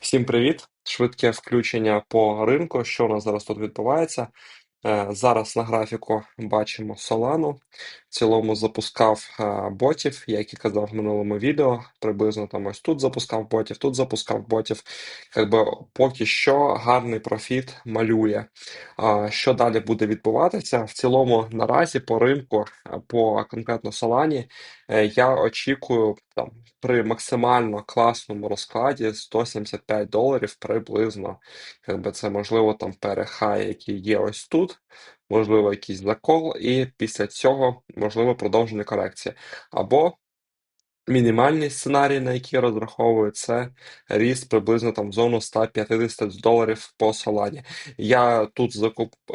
Всім привіт! Швидке включення по ринку. Що у нас зараз тут відбувається? Е, Зараз на графіку бачимо Solana. В цілому запускав е, ботів, як і казав в минулому відео. Приблизно там ось тут запускав ботів, тут запускав ботів. Якби поки що гарний профіт малює. Що далі буде відбуватися? В цілому наразі по ринку, е, по конкретно Solana, я очікую там при максимально класному розкладі 175 доларів приблизно. Якби це можливо там перехай, який є ось тут, можливо, якийсь закол, і після цього можливо продовження корекції. Або Мінімальний сценарій, на який розраховую, це ріст приблизно там в зону 150 доларів по Солані. Я тут закуп е,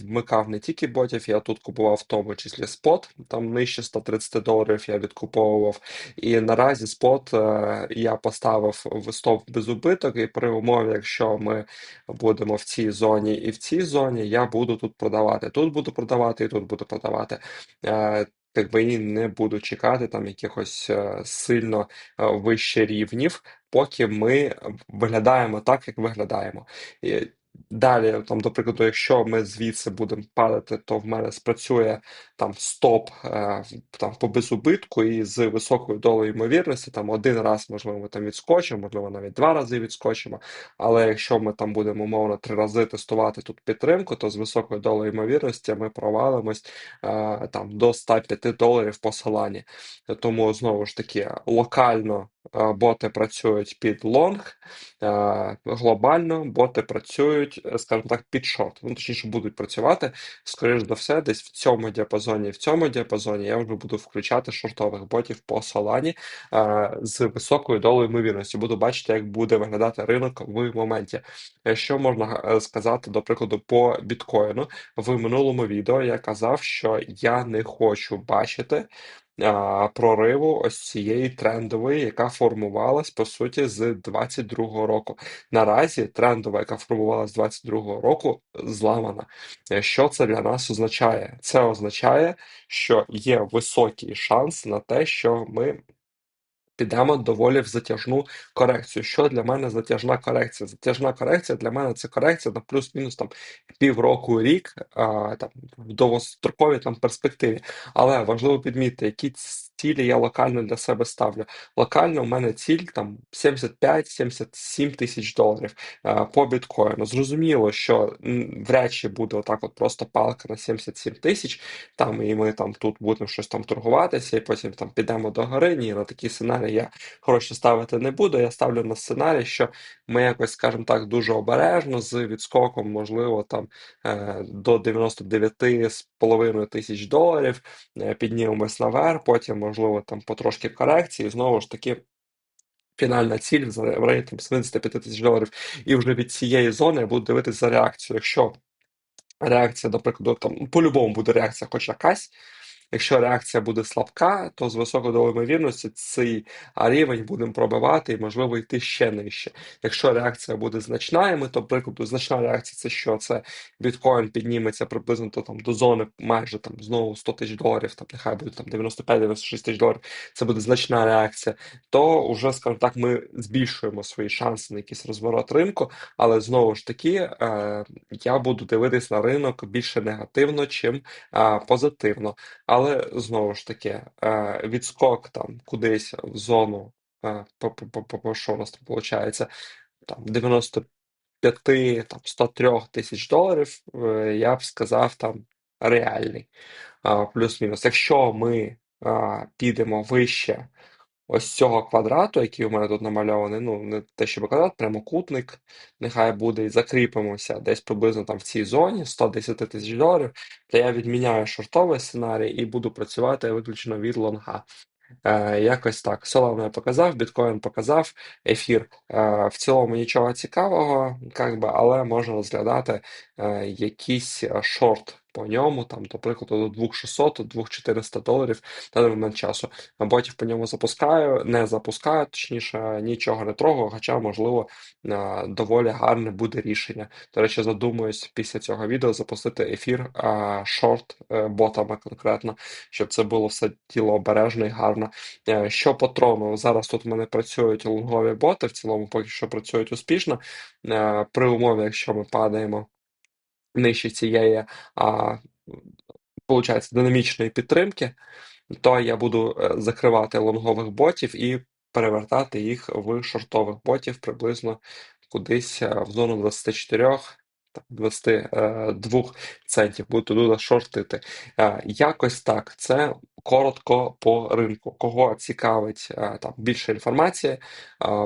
вмикав не тільки ботів, я тут купував в тому числі спот, там нижче 130 доларів я відкуповував. І наразі спот е, я поставив в стоп без убиток, і при умові, якщо ми будемо в цій зоні і в цій зоні, я буду тут продавати. Тут буду продавати і тут буду продавати. Е, Якби не буду чекати там якихось е, сильно е, вище рівнів, поки ми виглядаємо так, як виглядаємо. Далі, там, до прикладу, якщо ми звідси будемо падати, то в мене спрацює там стоп е, там по безубитку і з високою долею ймовірності, там один раз, можливо, ми там відскочимо, можливо, навіть два рази відскочимо. Але якщо ми там будемо умовно три рази тестувати тут підтримку, то з високою долею ймовірності ми провалимось е, там до 105 доларів по Солані. Тому знову ж таки локально боти працюють під лонг, е, глобально боти працюють, е, скажімо так, під шорт. Ну, точніше, будуть працювати, скоріш за все, десь в цьому діапазоні, в цьому діапазоні я вже буду включати шортових ботів по Солані з високою долею ймовірності. Буду бачити, як буде виглядати ринок в моменті. Що можна сказати, до прикладу, по біткоїну? В минулому відео я казав, що я не хочу бачити прориву ось цієї трендової, яка формувалась по суті з 22-го року. Наразі трендова, яка формувалась з 22-го року, зламана. Е, що це для нас означає? Це означає, що є високий шанс на те, що ми Підемо доволі в затяжну корекцію. Що для мене затяжна корекція? Затяжна корекція для мене це корекція на плюс-мінус там півроку рік, а, там в довгостроковій там перспективі. Але важливо підмітити, які цілі я локально для себе ставлю. Локально у мене ціль там 75-77 тисяч доларів а, по біткоїну. Зрозуміло, що вряд чи буде отак, от просто палка на 77 тисяч. Там і ми там тут будемо щось там торгуватися, і потім там підемо до гори. Ні, на такі сценарії я гроші ставити не буду. Я ставлю на сценарій, що ми якось, скажімо так, дуже обережно з відскоком, можливо, там е, до 99,5 тисяч доларів е, піднімемось наверх, потім, можливо, там потрошки корекції, знову ж таки. Фінальна ціль в там 75 тисяч доларів, і вже від цієї зони я буду дивитися за реакцію. Якщо реакція, до прикладу, там по-любому буде реакція, хоч якась. Якщо реакція буде слабка, то з високою ймовірності цей рівень будемо пробивати і, можливо, йти ще нижче. Якщо реакція буде значна, і ми, то прикладу, значна реакція це що? Це біткоін підніметься приблизно то, там, до зони майже там знову 100 тисяч доларів, там нехай буде там 95-96 тисяч доларів, це буде значна реакція, то вже, скажімо так, ми збільшуємо свої шанси на якийсь розворот ринку, але знову ж таки е, я буду дивитись на ринок більше негативно, чим е, позитивно. Але знову ж таки, е, відскок там кудись в зону, е, що у нас там виходить, там 95 там 103 тисяч доларів, е, я б сказав там реальний. Плюс-мінус. Якщо ми підемо вище ось цього квадрату, який у мене тут намальований, ну, не те, щоб квадрат, прямокутник, нехай буде і закріпимося десь приблизно там в цій зоні 110 тисяч доларів, то я відміняю шортовий сценарій і буду працювати виключно від лонга. Е, Якось так. Солана я показав, біткоін показав, ефір. Е, В цілому нічого цікавого, как би, але можна розглядати е, якийсь шорт по ньому, там, до прикладу, до 2600, 2400 доларів на даний момент часу. А Ботів по ньому запускаю, не запускаю, точніше, нічого не трогаю, хоча, можливо, е, доволі гарне буде рішення. До речі, задумуюсь після цього відео запустити ефір а, шорт е, ботами конкретно, щоб це було все діло обережно і гарно. Е, Що по трону? Зараз тут в мене працюють лонгові боти, в цілому поки що працюють успішно. Е, При умові, якщо ми падаємо нижче цієї, а, получається, динамічної підтримки, то я буду е, закривати лонгових ботів і перевертати їх в шортових ботів приблизно кудись е, в зону 24 там, 22 центів. Буду туди шортити. Е, Якось так. Це коротко по ринку. Кого цікавить е, там більше інформації, е,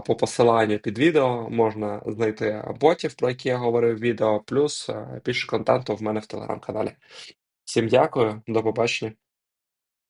по посиланню під відео можна знайти ботів, про які я говорив відео, плюс е, більше контенту в мене в телеграм-каналі. Всім дякую, до побачення.